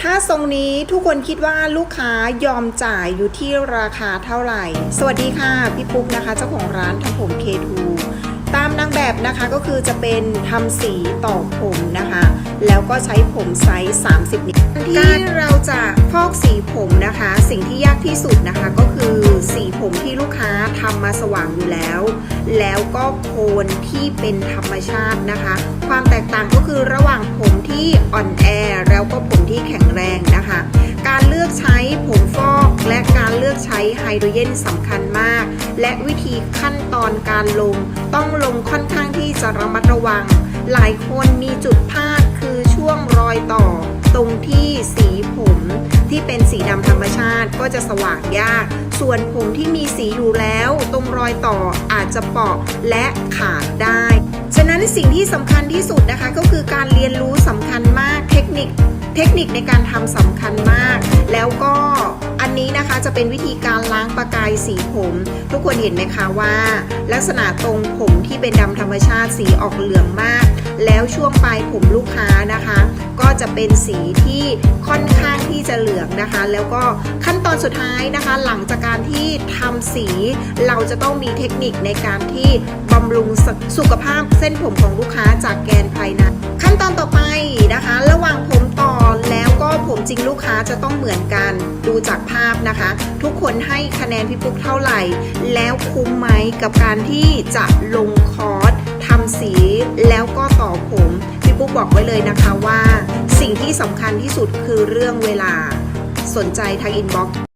ถ้าทรงนี้ทุกคนคิดว่าลูกค้ายอมจ่ายอยู่ที่ราคาเท่าไหร่ สวัสดีค่ะ พี่ปุ๊กนะคะ เจ้าของร้านทำผม K2 ตามนางแบบนะคะก็คือจะเป็นทำสีต่อผมนะคะ แล้วก็ใช้ผมไซส์ 30 นิ้วที่เราจะฟอกสีผมนะคะ สิ่งที่ยากที่สุดนะคะก็คือสีผมที่ลูกค้าทำมาสว่างอยู่แล้ว แล้วก็โคนที่เป็นธรรมชาตินะคะ ความแตกต่างก็คือระหว่า ที่อ่อนแอแล้วก็ผมที่แข็งแรงนะคะ การเลือกใช้ผมฟอกและการเลือกใช้ไฮโดรเจนสำคัญมาก และวิธีขั้นตอนการลง ต้องลงค่อนข้างที่จะระมัดระวัง หลายคนมีจุดพลาดคือช่วงรอยต่อ ตรงที่สีผมที่เป็นสีดำธรรมชาติก็จะสว่างยาก ส่วนผมที่มีสีอยู่แล้ว ตรงรอยต่ออาจจะเปาะและขาดได้ ฉะนั้นสิ่งที่สำคัญที่สุดนะคะก็คือการเรียนรู้ เทคนิคในการทำสำคัญมาก แล้วก็อันนี้นะคะจะเป็นวิธีการล้างประกายสีผม ทุกคนเห็นไหมคะว่า ลักษณะตรงผมที่เป็นดำธรรมชาติสีออกเหลืองมาก แล้วช่วงปลายผมลูกค้านะคะ ก็จะเป็นสีที่ค่อนข้างที่จะเหลืองนะคะ แล้วก็ขั้นตอนสุดท้ายนะคะ หลังจากการที่ทำสี เราจะต้องมีเทคนิคในการที่บำรุงสสุขภาพเส้นผมของลูกค้าจากแกนภายในขั้นตอนต่อไปนะคะ งลูกค้าจะต้องเหมือนกันดูจากภาพนะคะ ทุกคนให้คะแนนพี่ปุ๊กเท่าไหร่ แล้วคุ้มไหมกับการที่จะลงคอร์สทำสีแล้วก็ต่อผมพี่ปุ๊กบอกไว้เลยนะคะว่า สิ่งที่สำคัญที่สุดคือเรื่องเวลาสนใจทางอินบ็อกซ์